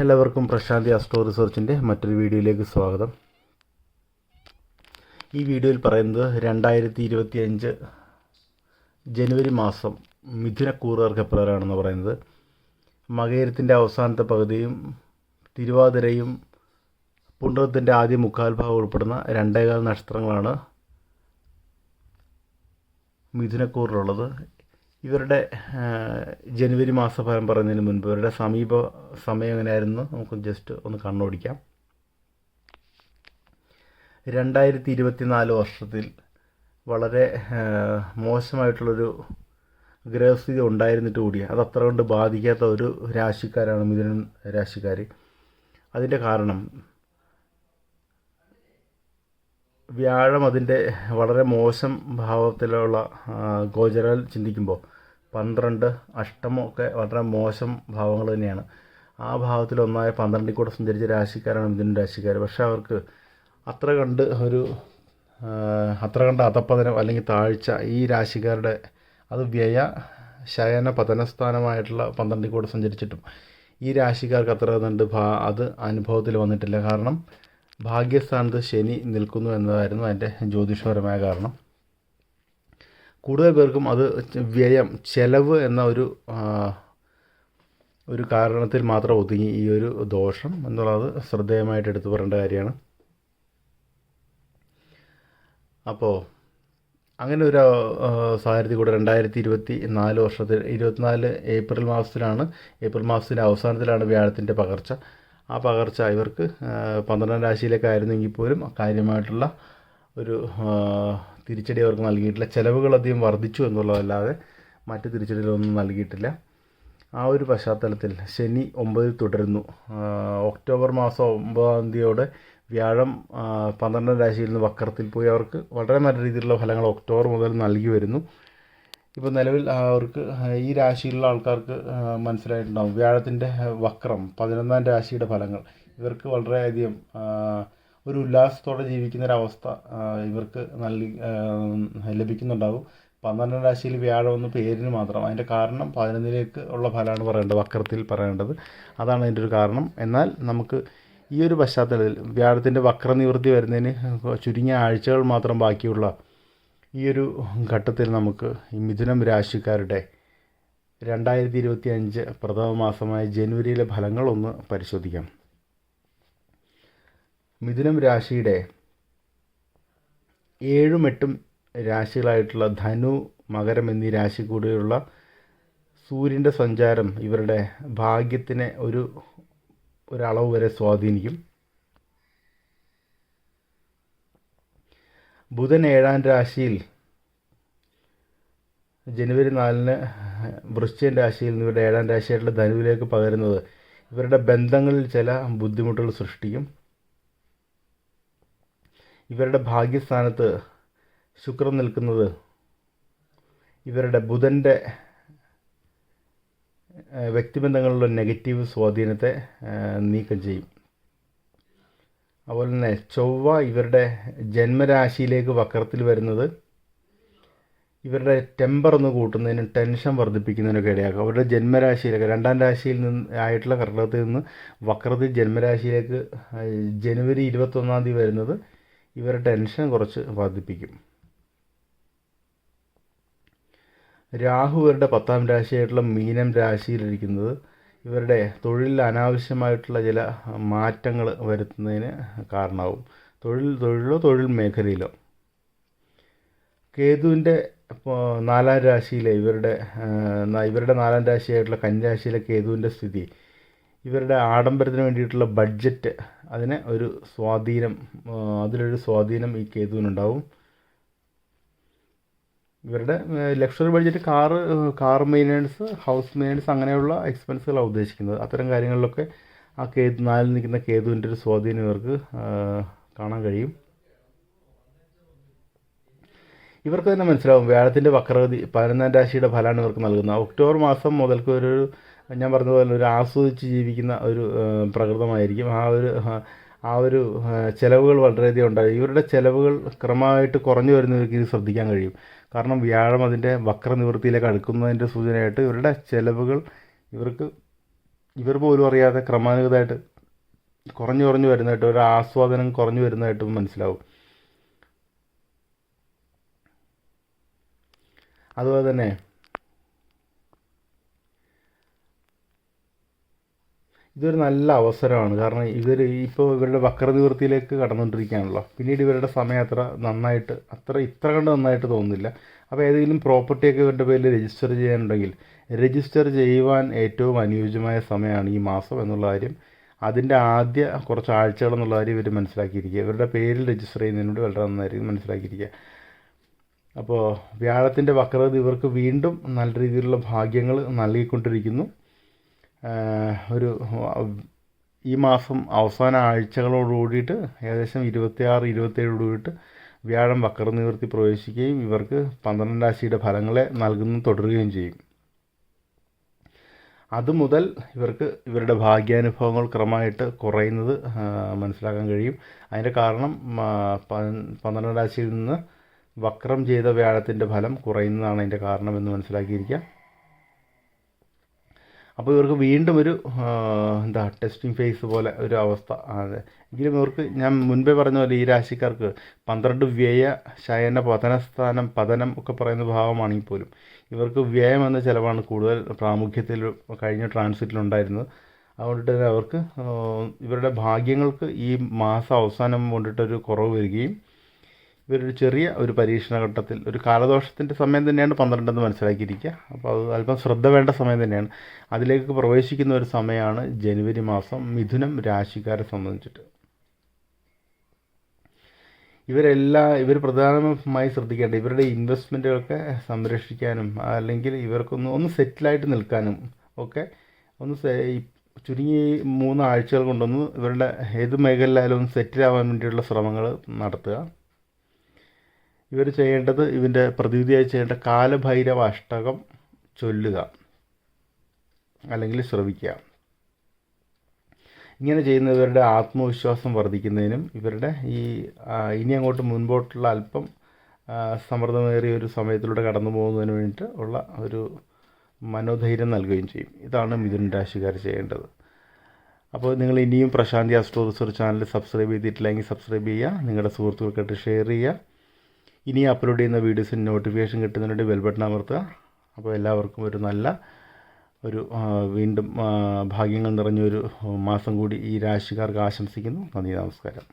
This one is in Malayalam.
എല്ലാവർക്കും പ്രശാന്തി അസ്ട്രോ റിസർച്ചിന്റെ മറ്റൊരു വീഡിയോയിലേക്ക് സ്വാഗതം. ഈ വീഡിയോയിൽ പറയുന്നത് രണ്ടായിരത്തി ഇരുപത്തി അഞ്ച് ജനുവരി മാസം മിഥുനക്കൂറുകാർക്ക് എപ്പോഴാണെന്ന് പറയുന്നത്. മകയരത്തിന്റെ അവസാനത്തെ പകുതിയും തിരുവാതിരയും പുണ്ടകത്തിന്റെ ആദ്യ മുക്കാൽ ഭാഗം ഉൾപ്പെടുന്ന രണ്ടേകാൽ നക്ഷത്രങ്ങളാണ് മിഥുനക്കൂറിലുള്ളത്. ഇവരുടെ ജനുവരി മാസഫലം പറയുന്നതിന് മുൻപ് ഇവരുടെ സമീപ സമയം എങ്ങനെയായിരുന്നു? നമുക്ക് ജസ്റ്റ് ഒന്ന് കണ്ണോടിക്കാം. രണ്ടായിരത്തി ഇരുപത്തിനാല് വർഷത്തിൽ വളരെ മോശമായിട്ടുള്ളൊരു ഗ്രഹസ്ഥിതി ഉണ്ടായിരുന്നിട്ട് കൂടി അത് അത്ര കൊണ്ട് ബാധിക്കാത്ത ഒരു രാശിക്കാരാണ് മിഥുനൻ രാശിക്കാർ അതിന്റെ കാരണം വ്യാഴം അതിന്റെ വളരെ മോശം ഭാവത്തിലുള്ള ഗോചരൽ ചിന്തിക്കുമ്പോൾ പന്ത്രണ്ട് അഷ്ടമൊക്കെ വളരെ മോശം ഭാവങ്ങൾ തന്നെയാണ്. ആ ഭാവത്തിലൊന്നായ പന്ത്രണ്ടിൽ കൂടെ സഞ്ചരിച്ച രാശിക്കാരാണ് മിഥുന രാശിക്കാർ. പക്ഷെ അവർക്ക് അത്ര കണ്ട് ഒരു അത്ര കണ്ട് അധപ്പതനം അല്ലെങ്കിൽ താഴ്ച ഈ രാശിക്കാരുടെ അത് വ്യയ ശയന പതനസ്ഥാനമായിട്ടുള്ള പന്ത്രണ്ടിൽ കൂടെ സഞ്ചരിച്ചിട്ടും ഈ രാശിക്കാർക്ക് അത്ര കണ്ട് ഭാ അത് അനുഭവത്തിൽ വന്നിട്ടില്ല. കാരണം ഭാഗ്യസ്ഥാനത്ത് ശനി നിൽക്കുന്നു എന്നതായിരുന്നു അതിന്റെ ജ്യോതിഷപരമായ കാരണം. കൂടുതൽ പേർക്കും അത് വ്യയം ചെലവ് എന്ന ഒരു ഒരു കാരണത്തിൽ മാത്രം ഒതുങ്ങി ഈ ഒരു ദോഷം എന്നുള്ളത് ശ്രദ്ധേയമായിട്ട് എടുത്തു പറയേണ്ട കാര്യമാണ്. അപ്പോൾ അങ്ങനെ ഒരു സാഹചര്യത്തിൽ കൂടെ രണ്ടായിരത്തി ഇരുപത്തി നാല് വർഷത്തിൽ ഇരുപത്തിനാല് ഏപ്രിൽ മാസത്തിലാണ് ഏപ്രിൽ മാസത്തിന്റെ അവസാനത്തിലാണ് വ്യാഴത്തിന്റെ പകർച്ച. ആ പകർച്ച ഇവർക്ക് പന്ത്രണ്ടാം രാശിയിലേക്കായിരുന്നെങ്കിൽ പോലും കാര്യമായിട്ടുള്ള ഒരു തിരിച്ചടി അവർക്ക് നൽകിയിട്ടില്ല. ചിലവുകൾ അധികം വർദ്ധിച്ചു എന്നുള്ളതല്ലാതെ മറ്റ് തിരിച്ചടികളൊന്നും നൽകിയിട്ടില്ല. ആ ഒരു പശ്ചാത്തലത്തിൽ ശനി ഒമ്പതിൽ തുടരുന്നു. ഒക്ടോബർ മാസം ഒമ്പതാം തീയതിയോടെ വ്യാഴം പന്ത്രണ്ടാം രാശിയിൽ നിന്ന് വക്രത്തിൽ പോയി അവർക്ക് വളരെ നല്ല രീതിയിലുള്ള ഫലങ്ങൾ ഒക്ടോബർ മുതൽ നൽകി വരുന്നു. ഇപ്പോൾ നിലവിൽ അവർക്ക് ഈ രാശിയിലുള്ള ആൾക്കാർക്ക് മനസ്സിലായിട്ടുണ്ടാകും വ്യാഴത്തിന്റെ വക്രം പതിനൊന്നാം രാശിയുടെ ഫലങ്ങൾ ഇവർക്ക് വളരെയധികം ഒരു ഉല്ലാസത്തോടെ ജീവിക്കുന്ന ഒരവസ്ഥ ഇവർക്ക് നൽകി ലഭിക്കുന്നുണ്ടാകും പന്ത്രണ്ടാം രാശിയിൽ വ്യാഴം പേരിന് മാത്രം. അതിന്റെ കാരണം പതിനൊന്നിലേക്ക് ഉള്ള ഫലമാണ് പറയേണ്ടത് വക്രത്തിൽ പറയേണ്ടത്. അതാണ് അതിന്റെ ഒരു കാരണം. എന്നാൽ നമുക്ക് ഈ ഒരു പശ്ചാത്തലത്തിൽ വ്യാഴത്തിന്റെ വക്രനിവൃത്തി വരുന്നതിന് ചുരുങ്ങിയ ആഴ്ചകൾ മാത്രം ബാക്കിയുള്ള ഈ ഒരു ഘട്ടത്തിൽ നമുക്ക് ഈ മിഥുനം രാശിക്കാരുടെ രണ്ടായിരത്തി ഇരുപത്തി അഞ്ച് പ്രഥമ മാസമായ ജനുവരിയിലെ ഫലങ്ങളൊന്ന് പരിശോധിക്കാം. മിഥുനം രാശിയുടെ ഏഴും എട്ടും രാശികളായിട്ടുള്ള ധനു മകരം എന്നീ രാശി കൂടിയുള്ള സൂര്യന്റെ സഞ്ചാരം ഇവരുടെ ഭാഗ്യത്തിനെ ഒരു ഒരളവ് വരെ സ്വാധീനിക്കും. ബുധൻ ഏഴാം രാശിയിൽ ജനുവരി നാലിന് വൃശ്ചികൻ രാശിയിൽ നിന്ന് ഇവരുടെ ഏഴാം രാശിയായിട്ടുള്ള ധനുവിലേക്ക് പകരുന്നത് ഇവരുടെ ബന്ധങ്ങളിൽ ചില ബുദ്ധിമുട്ടുകൾ സൃഷ്ടിക്കും. ഇവരുടെ ഭാഗ്യസ്ഥാനത്ത് ശുക്രൻ നിൽക്കുന്നത് ഇവരുടെ ബുധന്റെ വ്യക്തിബന്ധങ്ങളിലുള്ള നെഗറ്റീവ് സ്വാധീനത്തെ നീക്കം ചെയ്യും. അതുപോലെ തന്നെ ചൊവ്വ ഇവരുടെ ജന്മരാശിയിലേക്ക് വക്രത്തിൽ വരുന്നത് ഇവരുടെ ടെമ്പർ ഒന്ന് കൂട്ടുന്നതിനും ടെൻഷൻ വർദ്ധിപ്പിക്കുന്നതിനൊക്കെ ഇടയാക്കും. അവരുടെ ജന്മരാശിയിലേക്ക് രണ്ടാം രാശിയിൽ നിന്ന് ആയിട്ടുള്ള കർണത്തിൽ നിന്ന് വക്രത്തിൽ ജന്മരാശിയിലേക്ക് ജനുവരി ഇരുപത്തൊന്നാം തീയതി വരുന്നത് ഇവരുടെ ടെൻഷൻ കുറച്ച് വർദ്ധിപ്പിക്കും. രാഹു ഇവരുടെ പത്താം രാശിയായിട്ടുള്ള മീനം രാശിയിലിരിക്കുന്നത് ഇവരുടെ തൊഴിലിൽ അനാവശ്യമായിട്ടുള്ള ചില മാറ്റങ്ങൾ വരുത്തുന്നതിന് കാരണമാവും. തൊഴിൽ തൊഴിലോ തൊഴിൽ മേഖലയിലോ. കേതുവിന്റെ നാലാം രാശിയിലെ ഇവരുടെ ഇവരുടെ നാലാം രാശിയായിട്ടുള്ള കന്യാശിയിലെ കേതുവിന്റെ സ്ഥിതി ഇവരുടെ ആഡംബരത്തിന് വേണ്ടിയിട്ടുള്ള ബഡ്ജറ്റ് അതിന് ഒരു സ്വാധീനം അതിലൊരു സ്വാധീനം ഈ കേതുവിനുണ്ടാവും. ഇവരുടെ luxury budget car car maintenance house maintenance അങ്ങനെയുള്ള എക്സ്പെൻസുകളാണ് ഉദ്ദേശിക്കുന്നത്. അത്തരം കാര്യങ്ങളിലൊക്കെ ആ കേതു നാലിൽ നിൽക്കുന്ന കേതുവിന്റെ ഒരു സ്വാധീനം ഇവർക്ക് കാണാൻ കഴിയും. ഇവർക്ക് തന്നെ മനസ്സിലാവും വ്യാഴത്തിന്റെ വക്രഗതി പതിനൊന്നാം രാശിയുടെ ഫലമാണ് ഇവർക്ക് നൽകുന്നത്. ഒക്ടോബർ മാസം മുതൽക്ക് ഒരു ഞാൻ പറഞ്ഞതുപോലെ ഒരു ആസ്വദിച്ച് ജീവിക്കുന്ന ഒരു പ്രകൃതമായിരിക്കും. ആ ഒരു ആ, ഒരു ചിലവുകൾ വളരെയധികം ഉണ്ടാകും. ഇവരുടെ ചിലവുകൾ ക്രമമായിട്ട് കുറഞ്ഞു വരുന്നവർക്ക് ഇത് ശ്രദ്ധിക്കാൻ കഴിയും. കാരണം വ്യാഴം അതിന്റെ വക്രനിവൃത്തിയിലേക്ക് അടുക്കുന്നതിന്റെ സൂചനയായിട്ട് ഇവരുടെ ചിലവുകൾ ഇവർക്ക് ഇവർ പോലും അറിയാതെ ക്രമാനുഗതമായിട്ട് കുറഞ്ഞു കുറഞ്ഞു വരുന്നതായിട്ട് ഒരു ആസ്വാദനം കുറഞ്ഞു വരുന്നതായിട്ടും മനസ്സിലാവും. അതുപോലെ തന്നെ ഇതൊരു നല്ല അവസരമാണ്. കാരണം ഇവർ ഇപ്പോൾ ഇവരുടെ വക്രനിവൃത്തിയിലേക്ക് കടന്നുകൊണ്ടിരിക്കുകയാണല്ലോ. പിന്നീട് ഇവരുടെ സമയം അത്ര നന്നായിട്ട് അത്ര ഇത്ര കണ്ട് നന്നായിട്ട് തോന്നുന്നില്ല. അപ്പോൾ ഏതെങ്കിലും പ്രോപ്പർട്ടിയൊക്കെ ഇവരുടെ പേരിൽ രജിസ്റ്റർ ചെയ്യാനുണ്ടെങ്കിൽ രജിസ്റ്റർ ചെയ്യുവാൻ ഏറ്റവും അനുയോജ്യമായ സമയമാണ് ഈ മാസം എന്നുള്ള കാര്യം അതിന്റെ ആദ്യ കുറച്ച് ആഴ്ചകൾ എന്നുള്ള കാര്യം ഇവർ മനസ്സിലാക്കിയിരിക്കുക. ഇവരുടെ പേരിൽ രജിസ്റ്റർ ചെയ്യുന്നതിനോട് വളരെ നന്നായിരിക്കും മനസ്സിലാക്കിയിരിക്കുക. അപ്പോൾ വ്യാഴത്തിന്റെ വക്രത ഇവർക്ക് വീണ്ടും നല്ല രീതിയിലുള്ള ഭാഗ്യങ്ങൾ നൽകിക്കൊണ്ടിരിക്കുന്നു. ഒരു ഈ മാസം അവസാന ആഴ്ചകളോട് കൂടിയിട്ട് ഏകദേശം ഇരുപത്തിയാറ് ഇരുപത്തേഴോട് കൂടിയിട്ട് വ്യാഴം വക്ര നിവൃത്തി പ്രവേശിക്കുകയും ഇവർക്ക് പന്ത്രണ്ടാം രാശിയുടെ ഫലങ്ങളെ നൽകുന്നു തുടരുകയും ചെയ്യും. അതുമുതൽ ഇവർക്ക് ഇവരുടെ ഭാഗ്യാനുഭവങ്ങൾ ക്രമമായിട്ട് കുറയുന്നത് മനസ്സിലാക്കാൻ കഴിയും. അതിന്റെ കാരണം പന്ത്രണ്ടാം രാശിയിൽ നിന്ന് വക്രം ചെയ്ത വ്യാഴത്തിന്റെ ഫലം കുറയുന്നതാണ് അതിന്റെ കാരണമെന്ന് മനസ്സിലാക്കിയിരിക്കുക. അപ്പോൾ ഇവർക്ക് വീണ്ടും ഒരു എന്താ ടെസ്റ്റിംഗ് ഫേസ് പോലെ ഒരു അവസ്ഥ. എങ്കിലും ഇവർക്ക് ഞാൻ മുൻപേ പറഞ്ഞ പോലെ ഈ രാശിക്കാർക്ക് പന്ത്രണ്ട് വ്യയ ശയന പതനസ്ഥാനം പതനം ഒക്കെ പറയുന്ന ഭാവമാണെങ്കിൽ പോലും ഇവർക്ക് വ്യയം എന്ന ചിലവാണ് കൂടുതൽ പ്രാമുഖ്യത്തിൽ കഴിഞ്ഞ ട്രാൻസിറ്റിലുണ്ടായിരുന്നത് അതുകൊണ്ട് തന്നെ അവർക്ക് ഇവരുടെ ഭാഗ്യങ്ങൾക്ക് ഈ മാസം അവസാനം കൊണ്ടിട്ടൊരു കുറവ് വരികയും ഇവരൊരു ചെറിയ ഒരു പരീക്ഷണ ഘട്ടത്തിൽ ഒരു കാലദോഷത്തിന്റെ സമയം തന്നെയാണ് പന്ത്രണ്ടെന്ന് മനസ്സിലാക്കിയിരിക്കുക. അപ്പോൾ അത് അല്പം ശ്രദ്ധ വേണ്ട സമയം തന്നെയാണ്. അതിലേക്ക് പ്രവേശിക്കുന്ന ഒരു സമയമാണ് ജനുവരി മാസം മിഥുനം രാശിക്കാരെ സംബന്ധിച്ചിട്ട്. ഇവരെല്ലാം ഇവർ പ്രധാനമായി ശ്രദ്ധിക്കേണ്ട ഇവരുടെ ഇൻവെസ്റ്റ്മെന്റുകളൊക്കെ സംരക്ഷിക്കാനും അല്ലെങ്കിൽ ഇവർക്കൊന്ന് ഒന്ന് സെറ്റിലായിട്ട് നിൽക്കാനും ഒക്കെ ഒന്ന് ചുരുങ്ങി മൂന്ന് ആഴ്ചകൾ കൊണ്ടൊന്ന് ഇവരുടെ ഏത് മേഖലയിലായാലും ഒന്ന് സെറ്റിലാവാൻ വേണ്ടിയുള്ള ശ്രമങ്ങൾ നടത്തുക. ഇവർ ചെയ്യേണ്ടത് ഇവന്റെ പ്രതിവിധിയായി ചെയ്യേണ്ട കാലഭൈരവ അഷ്ടകം ചൊല്ലുക. അല്ലെങ്കിൽ ശ്രവിക്കുക. ഇങ്ങനെ ചെയ്യുന്ന ഇവരുടെ ആത്മവിശ്വാസം വർദ്ധിക്കുന്നതിനും ഇവരുടെ ഈ ഇനി അങ്ങോട്ട് മുൻപോട്ടുള്ള അല്പം സമ്മർദ്ദമേറിയ ഒരു സമയത്തിലൂടെ കടന്നു പോകുന്നതിന് വേണ്ടിയിട്ട് ഉള്ള ഒരു മനോധൈര്യം നൽകുകയും ചെയ്യും. ഇതാണ് മിഥുൻ രാശിക്കാർ ചെയ്യേണ്ടത്. അപ്പോൾ നിങ്ങൾ ഇനിയും Prashanthi astro research channel subscribe ചെയ്തിട്ടില്ലെങ്കിൽ സബ്സ്ക്രൈബ് ചെയ്യുക. നിങ്ങളുടെ സുഹൃത്തുക്കൾക്കായിട്ട് ഷെയർ ചെയ്യുക. ഇനി അപ്ലോഡ് ചെയ്യുന്ന വീഡിയോസിന് നോട്ടിഫിക്കേഷൻ കിട്ടുന്നതിന് ബെൽ ബട്ടൺ അമർത്തുക. അപ്പോൾ എല്ലാവർക്കും ഒരു നല്ല ഒരു വീണ്ടും ഭാഗ്യങ്ങൾ നിറഞ്ഞൊരു മാസം കൂടി ഈ രാശിക്കാർക്ക് ആശംസിക്കുന്നു. നന്ദി നമസ്കാരം.